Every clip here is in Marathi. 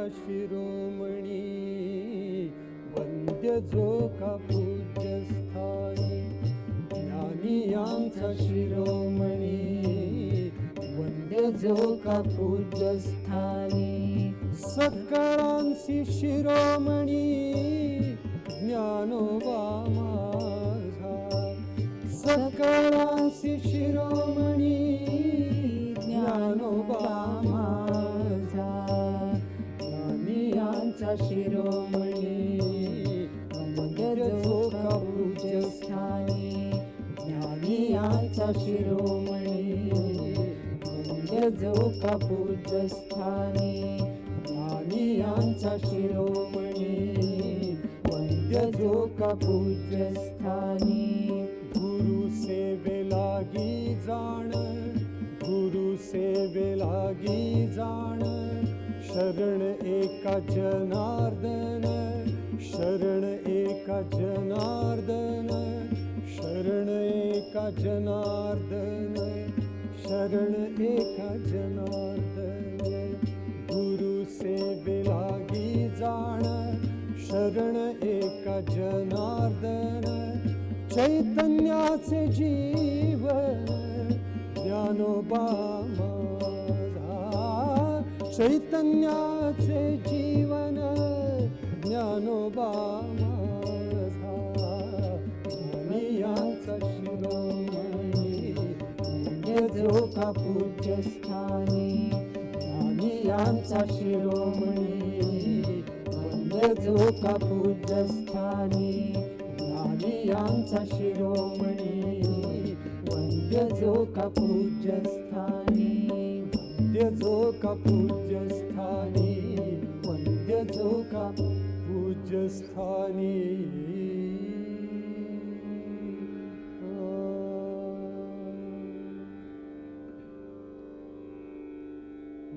ज्ञानियांचा शिरोमणी वंद्य जो का पूज्य स्थानी ज्ञानियांचा शिरोमणी वंद्य जो का पूज्य स्थानी सकळांसी शिरोमणी ज्ञानोबा माझा. सकळांसी शिरोमणी शिरोमणी वंद्य जो का पूज्य स्थानी ज्ञानियांचा शिरोमणी वंद्य जो का पूज्य ज्ञानियांचा शिरोमणी वंद्य जो का पूज्य गुरु सेवे लागी जाण गुरु सेवे लागी जाण शरण एका जनार्दन शरण एका जनार्दन शरण एका जनार्दन शरण एका जनार्दन। गुरु सेवे लागी जाण शरण एका जनार्दन। चैतन्याचे जीवन ज्ञानोबा माझा चैतन्याचे जीवन ज्ञानोबा ज्ञानियांचा शिरोमणी का पूज्य स्थानी ज्ञानियांचा शिरोमणी वंद्य जो का पूज्य स्थानी ज्ञानियांचा शिरोमणी वंद्य जो का पूज्य स्थानी वंद्य जो का पूज्यस्थानी वंद्य जो का पूज्यस्थानी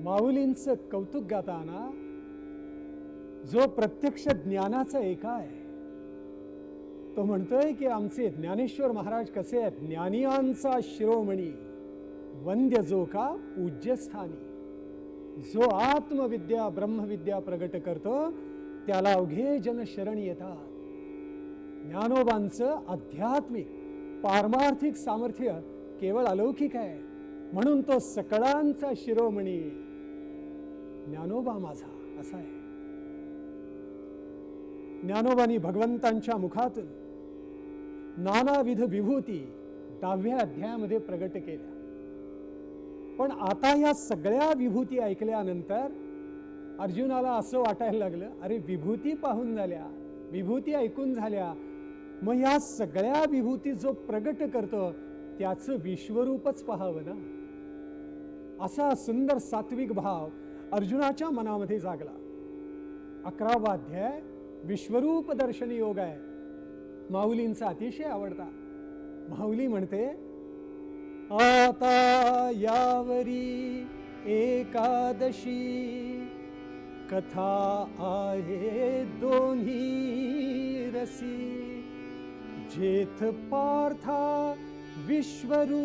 माऊलींचं कौतुक गाताना जो प्रत्यक्ष ज्ञानाचा एका आहे तो म्हणतोय की आमचे ज्ञानेश्वर महाराज कसे आहेत? ज्ञानियांचा शिरोमणी. वंद्य जो का पूज्यस्थानी. जो आत्मविद्या ब्रह्मविद्या प्रगट करतो त्याला अवघे जन शरण येतात. ज्ञानोबांचं आध्यात्मिक पारमार्थिक सामर्थ्य केवळ अलौकिक आहे. म्हणून तो सकळांचा शिरोमणी. ज्ञानोबा माझा असा आहे. ज्ञानोबानी भगवंतांच्या मुखातून नानाविध विभूती दहाव्या अध्यायामध्ये प्रगट केल्या. पण आता या सगळ्या विभूती ऐकल्यानंतर अर्जुनाला असं वाटायला लागलं अरे विभूती पाहून झाल्या विभूती ऐकून झाल्या. मग या सगळ्या विभूती जो प्रगट करतो त्याचं विश्वरूपच पाहावं ना? असा सुंदर सात्विक भाव अर्जुनाच्या मनामध्ये जागला. अकरावा अध्याय विश्वरूप दर्शन योग आहे. माऊलींचा अतिशय आवडता. माऊली म्हणते आता यावरी एकादशी. कथा आहे दोन्ही रसी. जेथ पार्था विश्वरूपेसी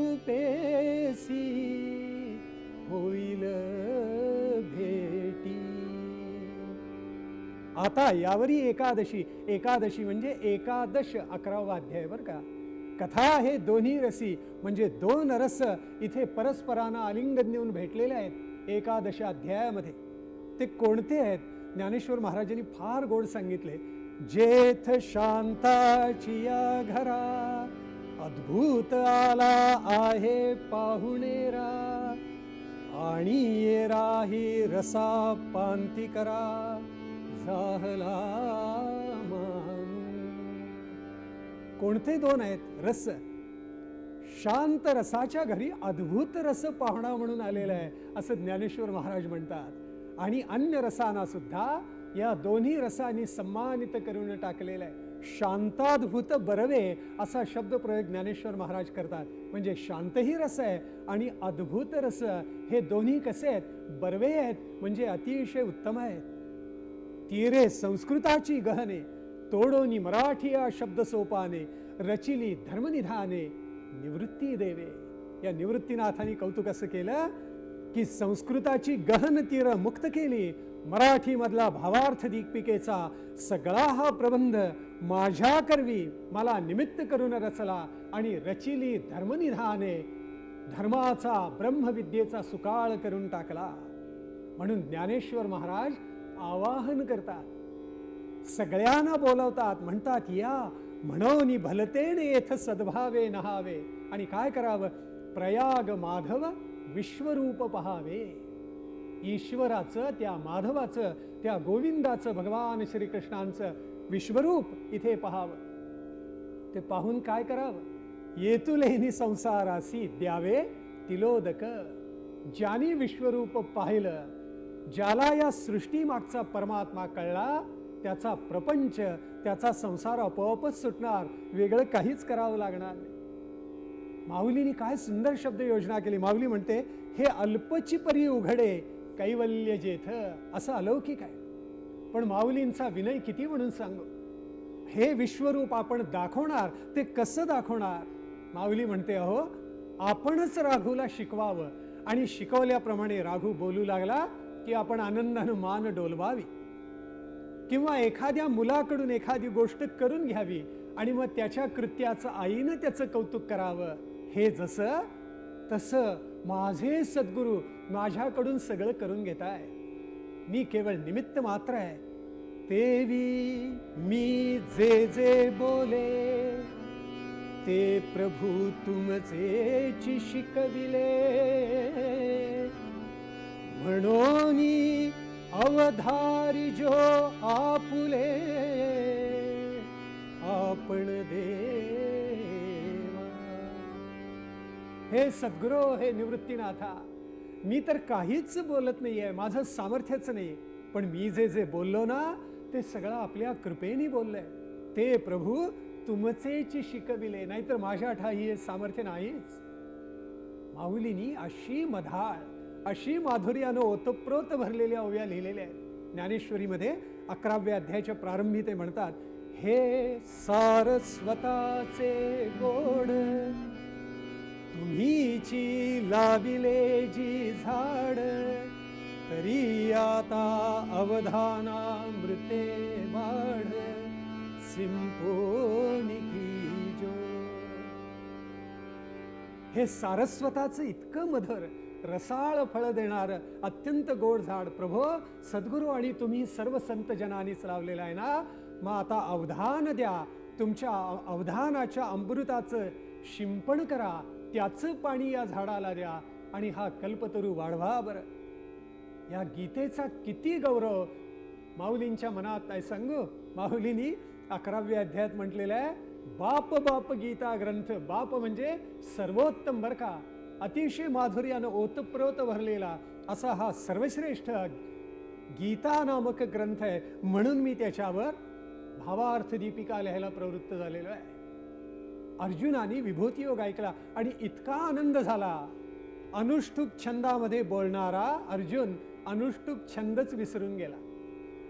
होईल भेटी. आता यावरी एकादशी. एकादशी म्हणजे एकादश अकरावा अध्याय बरं का? कथा आहे दोन्ही रसी म्हणजे दोन रस इथे परस्परांना आलिंगन देऊन भेटलेले आहेत एकादश अध्यायामध्ये. ते कोणते आहेत? ज्ञानेश्वर महाराजांनी फार गोड सांगितले. जेथ शांताची या घरा अद्भुत आला आहे पाहुणेरा आणि राही रसा पांती करा झाला कोणते दोन आहेत? रस. शांत रसाच्या घरी अद्भुत रस पाहुणा म्हणून आलेला आहे असं ज्ञानेश्वर महाराज म्हणतात. आणि अन्य रसांना सुद्धा या दोन्ही रसांनी सम्मानित करून टाकलेलं आहे. शांताद्भुत बरवे असा शब्द प्रयोग ज्ञानेश्वर महाराज करतात. म्हणजे शांतही रस आहे आणि अद्भुत रस. हे दोन्ही कसे आहेत? बरवे आहेत म्हणजे अतिशय उत्तम आहेत. तिरे संस्कृताची गहने. तोडोनी मराठी या शब्द सोपाने रचिली धर्मनिधाने निवृत्ती देवे. या निवृत्तीनाथांनी कौतुक असं केलं की संस्कृताची गहन तीर मुक्त केली. मराठी मधला भावार्थ दीपिकेचा सगळा हा प्रबंध माझ्या करवी मला निमित्त करून रचला आणि रचिली धर्मनिधाने धर्माचा ब्रह्मविद्येचा सुकाळ करून टाकला. म्हणून ज्ञानेश्वर महाराज आवाहन करतात सगळ्यांना बोलवतात म्हणतात या म्हणून भलतेने येथ सद्भावे नहावे. आणि काय करावं? प्रयाग माधव विश्वरूप पहावे. ईश्वराचं त्या माधवाचं त्या गोविंदाचं भगवान श्रीकृष्णांचं विश्वरूप इथे पहावं. ते पाहून काय करावं? येतुलेनी संसारासी द्यावे तिलोदक. ज्यानी विश्वरूप पाहिलं ज्याला या सृष्टीमागचा परमात्मा कळला त्याचा प्रपंच त्याचा संसार आपोआपच सुटणार. वेगळं काहीच करावं लागणार नाही. माऊलीने काय सुंदर शब्द योजना केली. माऊली म्हणते हे अल्पची परी उघडे कैवल्य जेथ. असं अलौकिक आहे. पण माऊलींचा विनय किती म्हणून सांगू? हे विश्वरूप आपण दाखवणार ते कसं दाखवणार? माऊली म्हणते अहो आपणच राघूला शिकवावं आणि शिकवल्याप्रमाणे राघू बोलू लागला की आपण आनंदानं मान डोलवावी. किंवा एखाद्या मुलाकडून एखादी गोष्ट करून घ्यावी आणि मग त्याच्या कृत्याचं आईनं त्याचं कौतुक करावं. हे जसं तसं माझे सद्गुरू माझ्याकडून सगळं करून घेत आहे मी केवळ निमित्त मात्र आहे. तेवी मी जे जे बोले ते प्रभू तुमचे शिकविले. म्हणून अवधारी जो आपुले आपण देवा. हे सद्गुरो हे निवृत्तीनाथा मी तर काहीच बोलत नाहीये माझं सामर्थ्यच नाही पण मी जे जे बोललो ना ते सगळं आपल्या कृपेने बोललंय. ते प्रभू तुमचेची शिकविले नाहीतर माझ्या ठाई हे सामर्थ्य नाहीच. माऊलीनी अशी मधाळ अशी माधुर्यानं ओतप्रोत भरलेल्या ओव्या लिहिलेल्या आहेत. ज्ञानेश्वरीमध्ये अकराव्या अध्यायाच्या प्रारंभी ते म्हणतात हे सारस्वताचे गोड तुम्हीची लाविले जी झाड तरी आता अवधानामृते वाढ सिंपोनिकी जो. हे सारस्वताचं इतकं मधुर रसाळ फळं देणार अत्यंत गोड झाड. प्रभो सद्गुरू आणि तुम्ही सर्व संत जनानीच लावलेलं आहे ना? मग आता अवधान द्या. तुमच्या अव- अवधानाच्या अमृताचं शिंपण करा. त्याचं पाणी या झाडाला द्या आणि हा कल्पतरू वाढवा बरं. या गीतेचा किती गौरव. माऊलींच्या मनात नाही सांगू? माऊलींनी अकराव्या अध्यायात म्हटलेलं आहे बाप बाप गीता ग्रंथ. बाप म्हणजे सर्वोत्तम बर का? अतिशय माधुर्यानं ओतप्रोत भरलेला असा हा सर्वश्रेष्ठ गीता नामक ग्रंथ आहे. म्हणून मी त्याच्यावर भावार्थ दीपिका लिहायला प्रवृत्त झालेलो आहे. अर्जुनाने विभूती योग ऐकला आणि इतका आनंद झाला. अनुष्टुप छंदामध्ये बोलणारा अर्जुन अनुष्टुप छंदच विसरून गेला.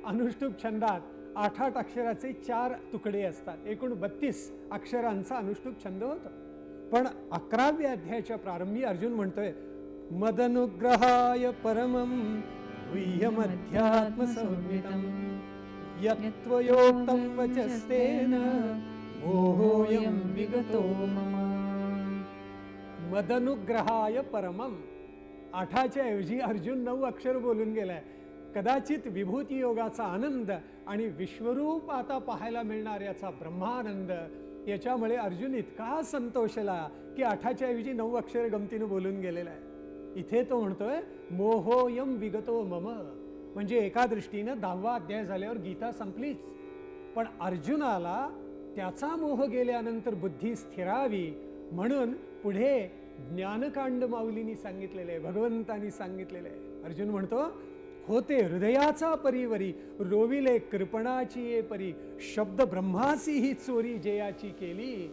अनुष्टुप छंदात आठ आठ अक्षराचे चार तुकडे असतात. एकूण बत्तीस अक्षरांचा अनुष्टुप छंद होतो. पण अकराव्या अध्यायाच्या प्रारंभी अर्जुन म्हणतोय मदनुग्रहाय परमं गुह्यमध्यात्मसंहितं यत्त्वयोक्तं वचस्तेन मोहोऽयं विगतो मम। मदनुग्रहाय परमम आठाच्या ऐवजी अर्जुन नऊ अक्षर बोलून गेलाय. कदाचित विभूती योगाचा आनंद आणि विश्वरूप आता पाहायला मिळणार याचा ब्रह्मानंद याच्यामुळे अर्जुन इतका संतोषला की आठाच्या ऐवजी नऊ अक्षर गमतीनं बोलून गेलेला आहे. इथे तो म्हणतोय मोहोयम विगतो मम. म्हणजे एका दृष्टीनं दहावा अध्याय झाल्यावर गीता संपलीच. पण अर्जुनाला त्याचा मोह गेल्यानंतर बुद्धी स्थिरावी म्हणून पुढे ज्ञानकांड माऊलीनी सांगितलेलं आहे भगवंतानी सांगितलेलं आहे. अर्जुन म्हणतो होते हृदयाचा परिवरी रोविले कृपणाची ये परी शब्द ब्रह्मासी ही चोरी जयाची केली.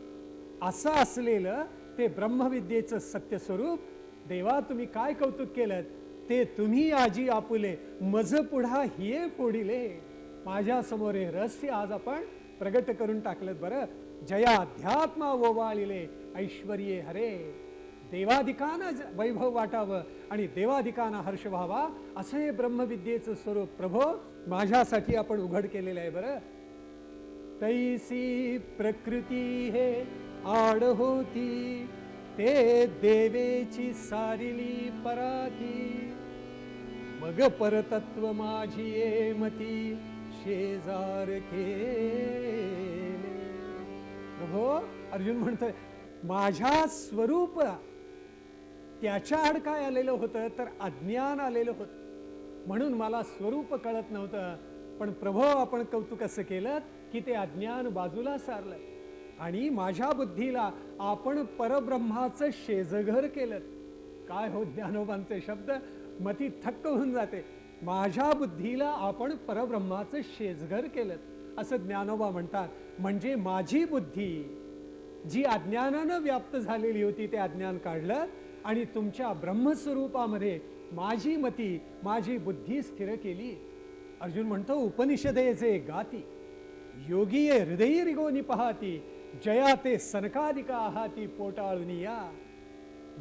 असं असलेलं ते ब्रह्मविद्येचं सत्य स्वरूप देवा तुम्ही काय कौतुक केलं ते तुम्ही आजी आपुले मज पुढा हिये फोडिले. माझ्यासमोर हे रहस्य आज आपण प्रगट करून टाकलं बरं. जया अध्यात्मा ओवाळिले ऐश्वर्ये हरे. देवाधिकानं ज- वैभव वाटावं आणि देवाधिकानं हर्ष व्हावा असं हे ब्रह्मविद्येचं स्वरूप. प्रभो माझ्यासाठी आपण उघड केलेलं आहे बरं. तैसी प्रकृती हे आड होती ते देवेची सारिली पराती. मग परतत्व माझी ये मती शेजार प्रभो अर्जुन म्हणतोय माझ्या स्वरूप त्याच्या आड काय आलेलं होतं तर अज्ञान आलेलं होतं. म्हणून मला स्वरूप कळत नव्हतं. पण प्रभो आपण कौतुक असं केलं की ते अज्ञान बाजूला सारलं. आणि माझ्या बुद्धीला आपण परब्रह्माचं शेजघर केलं. काय हो ज्ञानोबांचे शब्द? मती थक्क होऊन जाते. माझ्या बुद्धीला आपण परब्रह्माचं शेजघर केलं. असं ज्ञानोबा म्हणतात. म्हणजे माझी बुद्धी जी अज्ञानानं व्याप्त झालेली होती ते अज्ञान काढलं. आणि तुमच्या ब्रह्मस्वरूपामध्ये माझी मती माझी बुद्धी स्थिर केली. अर्जुन म्हणतो उपनिषदे जे गाती योगी हृदयी रिगोनी पहाती जया ते सनकादिका आहाती पोटाळूनी या.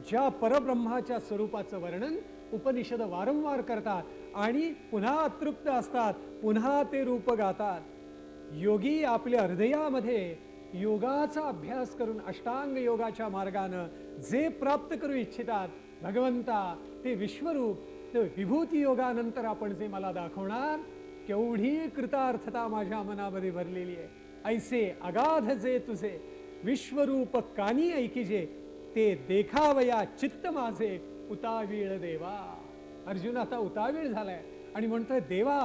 ज्या परब्रह्माच्या स्वरूपाचं वर्णन उपनिषद वारंवार करतात आणि पुन्हा अतृप्त असतात पुन्हा ते रूप गातात. योगी आपल्या हृदयामध्ये योगाचा अभ्यास करून अष्टांग योगाच्या मार्गानं जे प्राप्त करू इच्छितात भगवंता ते विश्वरूप ते विभूती योगानंतर आपण जे मला दाखवणार केवढी कृतार्थता माझ्या मनामध्ये भरलेली आहे. ऐसे अगाध जे तुझे विश्वरूप कानी ऐकिजे ते देखावया चित्त माझे उतावीळ देवा. अर्जुन आता उतावीळ झालाय आणि म्हणतोय देवा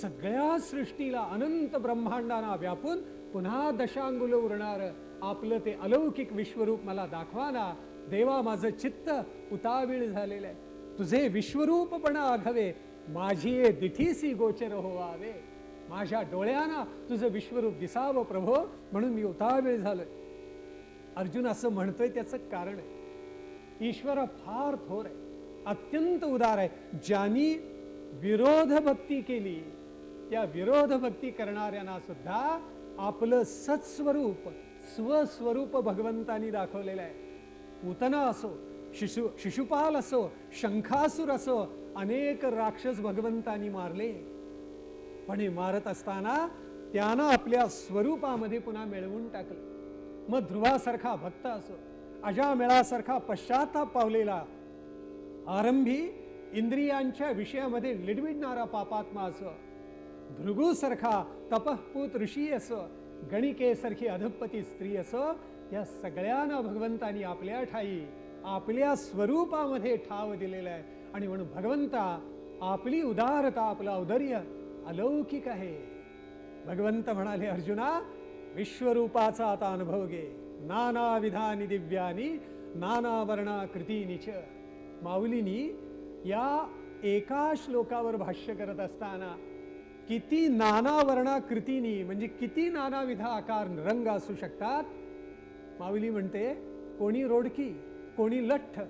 सगळ्या सृष्टीला अनंत ब्रह्मांडांना व्यापून पुन्हा दशांगुल उरणारं आपलं ते अलौकिक विश्वरूप मला दाखवा ना. देवा माझं चित्त उतावीळ झालेलं आहे तुझे विश्वरूपपणा आघवे. माझी ये दिठीसी गोचर होवावे. माझ्या डोळ्यांना तुझं विश्वरूप दिसावं प्रभो म्हणून मी उतावीळ झालोय. अर्जुन असं म्हणतोय त्याचं कारण आहे. ईश्वर फार थोर आहे. अत्यंत उदार आहे. ज्यांनी विरोध भक्ती केली त्या विरोध भक्ती करणाऱ्यांना सुद्धा आपलं सत्स्वरूप स्वस्वरूप भगवंतानी दाखवलेलं आहे. उतना असो शिशु शिशुपाल असो शंखासूर असो अनेक राक्षस भगवंतानी मारले. पण हे मारत असताना त्यानं आपल्या स्वरूपामध्ये पुन्हा मिळवून टाकलं. मग ध्रुवासारखा भक्त असो अजामेळासारखा पश्चाताप पावलेला आरंभी इंद्रियांच्या विषयामध्ये लिडविडणारा पापात्मा असो भृगूसारखा तपःपूत ऋषी असो गणिकेसारखी अधपती स्त्री असो या सगळ्यांना भगवंतानी आपल्या ठाई आपल्या स्वरूपामध्ये ठाव दिलेला आहे. आणि म्हणून भगवंता आपली उदारता आपलं औदर्य अलौकिक आहे. भगवंत म्हणाले अर्जुना विश्वरूपाचा आता अनुभव घे. नाना विधानी दिव्यानी नाना वर्णा कृतीनिच माऊलीनी या एका श्लोकावर भाष्य करत असताना किती नाना वर्णा कृतीनी म्हणजे किती नानाविध आकार रंग असू शकतात? माऊली म्हणते कोणी रोडकी कोणी लठ्ठ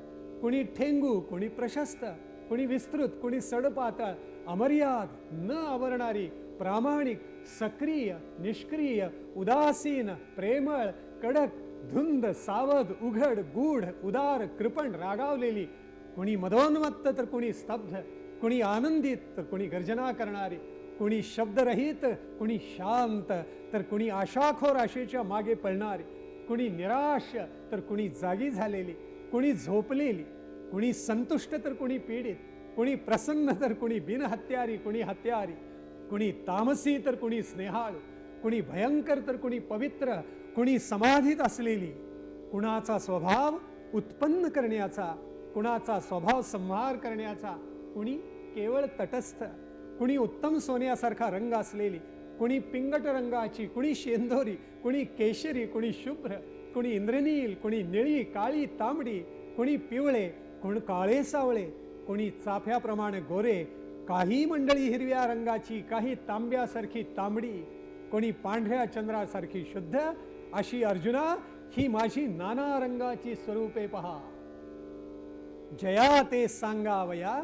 कोणी ठेंगू कोणी प्रशस्त कोणी विस्तृत कोणी सडपातळ अमर्याद न आवरणारी प्रामाणिक सक्रिय निष्क्रिय उदासीन प्रेमळ कडक धुंद सावध उघड गूढ उदार कृपण रागावलेली कोणी मदोन्मत्त तर कोणी स्तब्ध कोणी आनंदित तर कोणी गर्जना करणारी कोणी शब्दरहित कोणी शांत तर कोणी आशाखोर आशेच्या मागे पळणारी. कुणी निराश तर कुणी जागी झालेली. कुणी झोपलेली. कुणी संतुष्ट तर कुणी पीडित. कुणी प्रसन्न तर कुणी बिनहत्यारी कुणी हत्यारी. कुणी तामसी तर कुणी स्नेहाळू. कुणी भयंकर तर कुणी पवित्र. कुणी समाधीत असलेली. कुणाचा स्वभाव उत्पन्न करण्याचा. कुणाचा स्वभाव संहार करण्याचा. कुणी केवळ तटस्थ. कुणी उत्तम सोन्यासारखा रंग असलेली कुणी पिंगट रंगाची कुणी शेंदोरी कुणी केशरी कुणी शुभ्र कुणी इंद्रनील कुणी निळी काळी तांबडी कुणी पिवळे कोण काळे सावळे कोणी चाफ्याप्रमाणे गोरे काही मंडळी हिरव्या रंगाची काही तांब्यासारखी तांबडी कोणी पांढऱ्या चंद्रासारखी शुद्ध अशी अर्जुना ही माझी नाना रंगाची स्वरूपे पहा. जया ते सांगावया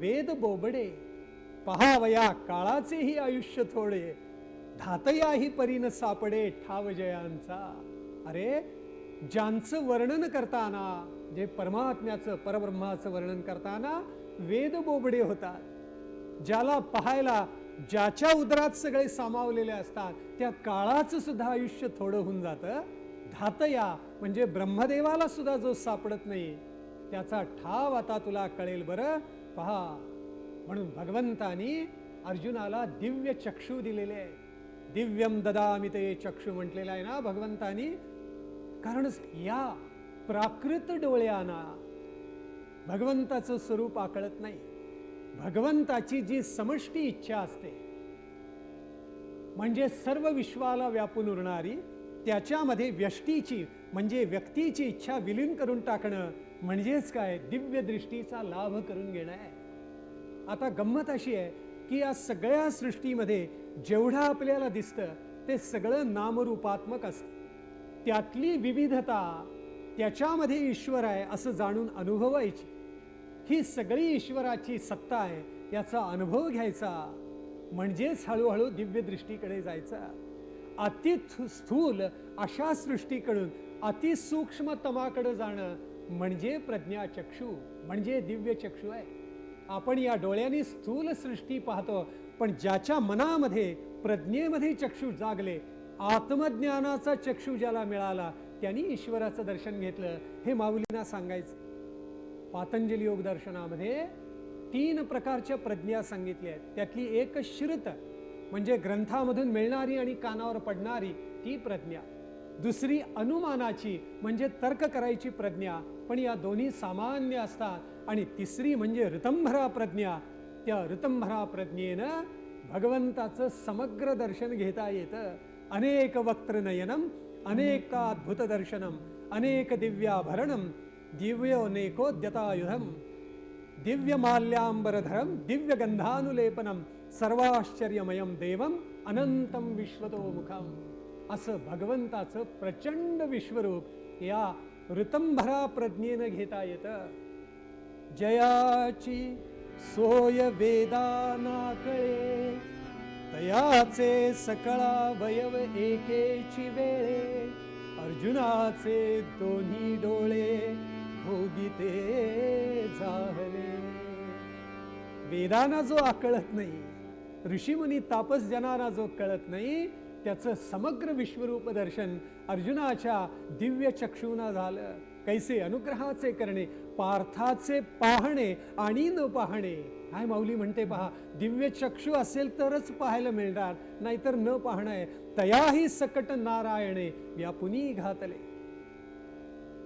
वेद बोबडे. पहावया काळाचेही आयुष्य थोडे. धातयाही परीन सापडे ठाव जयांचा अरे ज्यांचं वर्णन करताना जे परमात्म्याचं परब्रह्माचं वर्णन करताना वेद बोबडे होतात. ज्याला पाहायला ज्याच्या उदरात सगळे सामावलेले असतात त्या काळाचं सुद्धा आयुष्य थोडं होऊन जातं. धातया म्हणजे ब्रह्मदेवाला सुद्धा जो सापडत नाही त्याचा ठाव आता तुला कळेल बरं. पहा म्हणून भगवंतानी अर्जुनाला दिव्य चक्षू दिलेले आहे. दिव्यम ददामी ते चक्षू म्हटलेलं आहे ना भगवंतानी? कारण या प्राकृत डोळ्याना भगवंताचं स्वरूप आकळत नाही. भगवंताची जी समष्टी इच्छा असते म्हणजे सर्व विश्वाला व्यापून उरणारी त्याच्यामध्ये व्यष्टीची म्हणजे व्यक्तीची इच्छा विलीन करून टाकणं म्हणजेच काय? दिव्य दृष्टीचा लाभ करून घेणं आहे. आता गंमत अशी आहे की या सगळ्या सृष्टीमध्ये जेवढं आपल्याला दिसतं ते सगळं नामरूपात्मक असतं. त्यातली विविधता त्याच्यामध्ये ईश्वर आहे असं जाणून अनुभवायची. ही सगळी ईश्वराची सत्ता आहे याचा अनुभव घ्यायचा म्हणजेच हळूहळू दिव्यदृष्टीकडे जायचा. अति स्थूल अशा सृष्टीकडून अतिसूक्ष्मतमाकडं जाणं म्हणजे प्रज्ञाचक्षू म्हणजे दिव्यचक्षू आहे. आपण या डोळ्यांनी स्थूल सृष्टी पाहतो पण ज्याच्या मनामध्ये प्रज्ञेमध्ये चक्षू जागले आत्मज्ञानाचा चक्षू ज्याला मिळाला त्यांनी ईश्वराचं दर्शन घेतलं. हे माऊलींना सांगायचं. पातंजली योग दर्शनामध्ये तीन प्रकारच्या प्रज्ञा सांगितल्या आहेत. त्यातली एक श्रुत म्हणजे ग्रंथामधून मिळणारी आणि कानावर पडणारी ती प्रज्ञा. दुसरी अनुमानाची म्हणजे तर्क करायची प्रज्ञा पण या दोन्ही सामान्य असतात. आणि तिसरी म्हणजे ऋतंभरा प्रज्ञा. त्या ऋतंभरा प्रज्ञेनं भगवंताचं समग्र दर्शन घेता येतं. अनेक वक्त्रनयनम अनेकाद्भुत दर्शनम अनेक दिव्याभरणम दिव्योनेकोद्यतायुधम दिव्यमाल्याम्बरधरम दिव्यगंधानुलेपनम सर्वाश्चर्यमयम देवम अनंतम विश्वतोमुखम. असं भगवंताचं प्रचंड विश्वरूप या ऋतंभरा प्रज्ञेनं घेता येतं. जयाची सोय वेदानाकळे तयाचे सकळा वयव एकेची वेळे अर्जुनाचे दोन्ही डोळे भोगिते झाले वेदाना जो आकळत नाही ऋषीमुनी तापस जनाना जो कळत नाही त्याचं समग्र विश्वरूप दर्शन अर्जुनाच्या दिव्य चक्षुना झालं. कैसे अनुग्रहाचे करणे पार्थाचे पाहणे आणि न पाहणे. हाय माऊली म्हणते पहा दिव्य चक्षु असेल तरच पाहायला मिळणार नाहीतर न पाहणं आहे तयाही सकट नारायणे व्यापुनी घातले.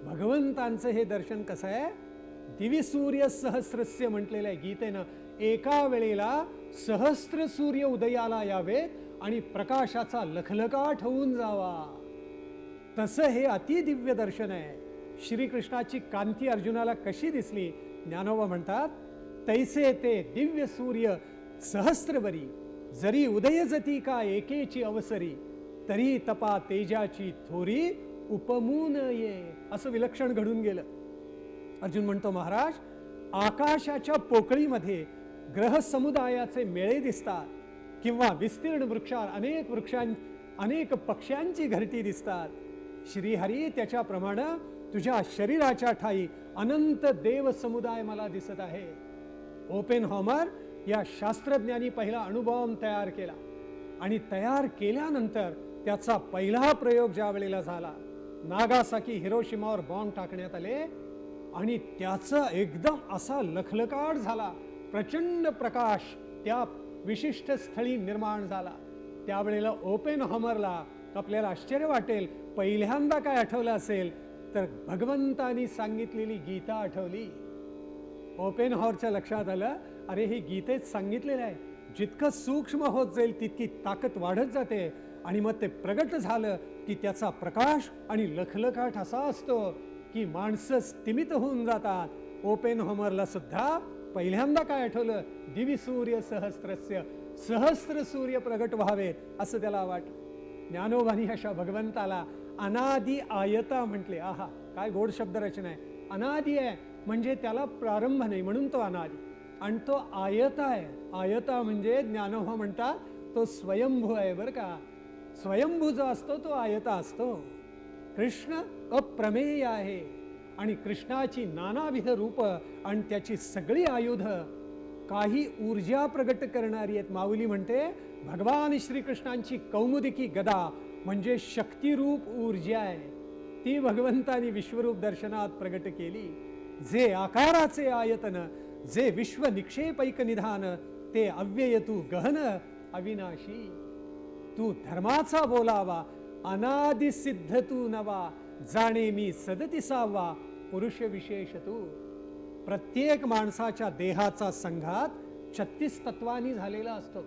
भगवंतांचं हे दर्शन कसं आहे? दिवी सूर्य सहस्रस्य म्हटलेलं आहे गीतेनं. एका वेळेला सहस्र सूर्य उदयाला यावेत आणि प्रकाशाचा लखलकाट होऊन जावा. तसं हे अतिदिव्य दर्शन आहे. श्रीकृष्णाची कांती अर्जुनाला कशी दिसली? ज्ञानोबा म्हणतात तैसे ते दिव्य सूर्य सहस्रवरी जरी उदयजती का एकेची अवसरी तरी तपा तेजाची थोरी उपमून ये. असं विलक्षण घडून गेलं. अर्जुन म्हणतो महाराज आकाशाच्या पोकळीमध्ये ग्रह समुदायाचे मेळे दिसतात. किंवा विस्तीर्ण वृक्षात अनेक वृक्षां अनेक पक्ष्यांची घरटी दिसतात. श्रीहरी त्याच्याप्रमाणे तुझ्या शरीराच्या ठाई अनंत देव समुदाय मला दिसत आहे. ओपेन हॉमर या शास्त्रज्ञांनी पहिला अणुबॉम्ब तयार केला आणि तयार केल्यानंतर त्याचा पहिला प्रयोग ज्या वेळेला झाला नागासाकी हिरोशिमावर बॉम्ब टाकण्यात आले आणि त्याचं एकदम असा लखलकाट झाला प्रचंड प्रकाश त्या विशिष्ट स्थळी निर्माण झाला. त्यावेळेला ओपेन हॉमरला आपल्याला आश्चर्य वाटेल पहिल्यांदा काय आठवलं असेल तर भगवंतानी सांगितलेली गीता आठवली. ओपेन हॉरच्या लक्षात आलं अरे हे गीतेत सांगितलेलं आहे जितकं सूक्ष्म होत जाईल तितकी ताकद वाढत जाते. आणि मग ते प्रगट झालं की त्याचा प्रकाश आणि लखलखाट असा असतो की माणसं स्तिमित होऊन जातात. ओपेन हॉमरला सुद्धा पहिल्यांदा काय आठवलं? दिवी सूर्य सहस्रस्य सहस्र सूर्य प्रगट व्हावेत असं त्याला वाट ज्ञानोबानी अशा भगवंताला अनादी आयता म्हटले. आहा काय गोड शब्द रचना आहे. अनादी आहे म्हणजे त्याला प्रारंभ नाही म्हणून तो अनादी. आणि तो आयता आहे. आयता म्हणजे ज्ञानोबा म्हणतात तो स्वयंभू आहे बरं का. स्वयंभू जो असतो तो आयता असतो. कृष्ण अप्रमेय आहे. आणि कृष्णाची नानाविध रूप आणि त्याची सगळी आयुध काही ऊर्जा प्रगट करणारी आहेत. माऊली म्हणते भगवान श्रीकृष्णांची कौमुदिकी गदा म्हणजे शक्तिरूप ऊर्जा आहे. ती भगवंतानी विश्वरूप दर्शनात प्रगट केली. जे आकाराचे आयतन जे विश्व निक्षेपैक निधान ते अव्यय तू गहन अविनाशी. तू धर्माचा बोलावा अनादिसिद्ध तू नवा. जाणे मी सदतिसावा पुरुष विशेष तू प्रत्येक माणसाच्या देहाचा संघात छत्तीस तत्वांनी झालेला असतो.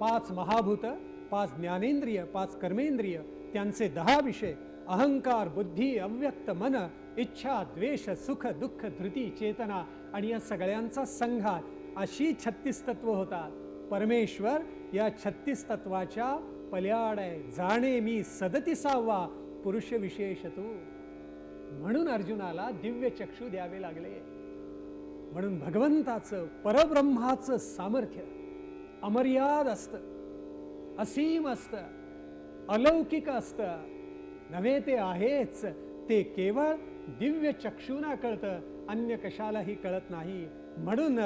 पाच महाभूत पाच ज्ञानेंद्रिय पाच कर्मेंद्रिय त्यांचे दहा विषय अहंकार बुद्धी अव्यक्त मन इच्छा द्वेष सुख दुःख धृती चेतना आणि या सगळ्यांचा संघात अशी छत्तीस तत्व होतात. परमेश्वर या छत्तीस तत्वाच्या पल्याड आहे जाणे मी सदतिसावा पुरुष विशेष तू म्हणून अर्जुनाला दिव्य चक्षु द्यावे लागले. म्हणून भगवंताचं परब्रह्माचं सामर्थ्य अमर्याद असतं. असीम असतं. अलौकिक असतं. नव्हे ते आहेच. ते केवळ दिव्य चक्षुना कळतं. अन्य कशालाही कळत नाही. म्हणून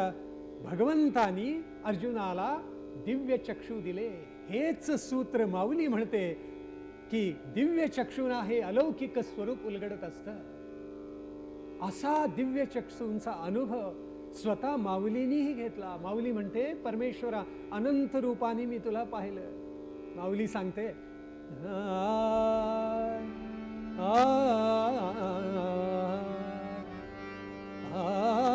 भगवंतानी अर्जुनाला दिव्य चक्षु दिले. हेच सूत्र माऊली म्हणते. की दिव्य चक्षुना हे अलौकिक स्वरूप उलगडत असतं असा दिव्य चक्षूंचा अनुभव स्वतः माऊलीनीही घेतला माऊली म्हणते परमेश्वरा अनंत रूपाने मी तुला पाहिलं माऊली सांगते आ, आ, आ,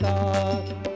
তার